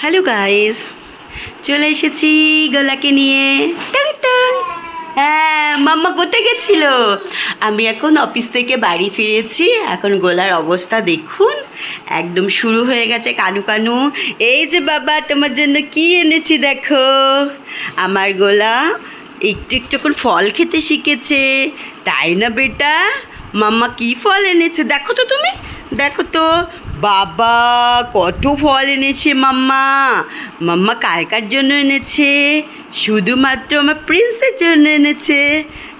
Hello guys চলে এসেছি গোলাকে নিয়ে। হ্যাঁ মাম্মা কোথায় গেছিল? আমি এখন অফিস থেকে বাড়ি ফিরেছি। এখন গোলার অবস্থা দেখুন। একদম শুরু হয়ে গেছে কানু কানু। এই যে বাবা, তোমার জন্য কি এনেছি দেখো। আমার গোলা একটু একটু করে ফল খেতে শিখেছে। তাই না বেটা? মাম্মা কি ফল এনেছে? দেখো তো তুমি। দেখো তো। বাবা, কত ফল এনেছে মাম্মা। মাম্মা কার কার জন্য এনেছে? শুধুমাত্র আমার প্রিন্সের জন্য এনেছে।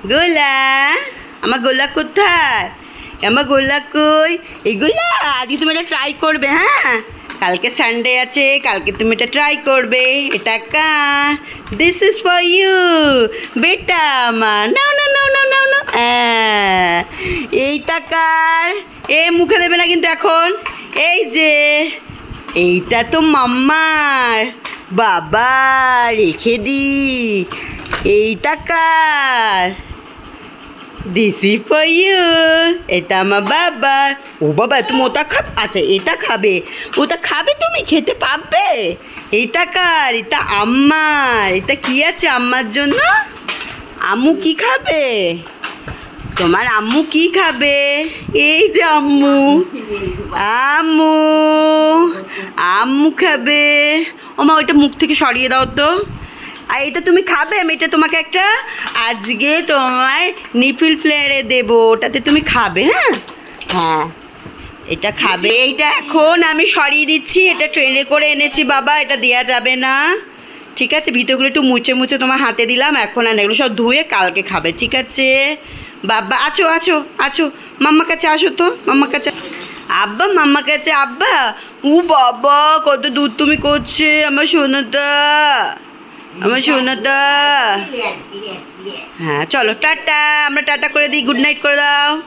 গোলা, আমার গোলা কোথায়? আমার গোলা কই? এগুলা আজকে তুমি এটা ট্রাই করবে হ্যাঁ? কালকে সানডে আছে, কালকে তুমি এটা ট্রাই করবে। এটা কা দিস ইজ ফর ইউ বেটা আমার। নাও না নাও নাও নাও নাও। এইটা কার? এ মুখে দেবে না কিন্তু এখন। এই যে, এইটা তো মাম্মার। বাবা, রেখে দি। এইটা কার? দিস ফর ইউ এটা আমার বাবা। ও বাবা তুমি ওটা খাব আচ্ছা এটা খাবে। ওটা খাবে তুমি, খেতে পাবে এইটা কার? এটা আম্মার। এটা কি আছে আম্মার জন্য? আম্মু কি খাবে? তোমার আম্মু কি খাবে? এই যে আম্মু। আম্মু আম্মু খাবে। মা ওইটা মুখ থেকে সরিয়ে দাও তো। আর এটা তুমি খাবে, আমি এটা তোমাকে একটা আজকে তোমার নিফিল ফ্লেয়ারে দেবো। ওটাতে তুমি খাবে হ্যাঁ? হ্যাঁ এটা খাবে। এইটা এখন আমি সরিয়ে দিচ্ছি। এটা ট্রেনে করে এনেছি বাবা, এটা দেওয়া যাবে না। ঠিক আছে, ভিতরগুলো একটু মুছে মুছে তোমার হাতে দিলাম। এখন আর এগুলো সব ধুয়ে কালকে খাবে, ঠিক আছে? বাবা আছো আছো আছো। মাম্মা কাছে আসো তো মাম্মার কাছে। আব্বা মাম্মা কাছে আব্বা। ও বাবা কত দূর তুমি করছে আমার সোনাদা। আমার সোনাদা। হ্যাঁ চলো টাটা। আমরা টাটা করে দিই। গুড নাইট করে দাও।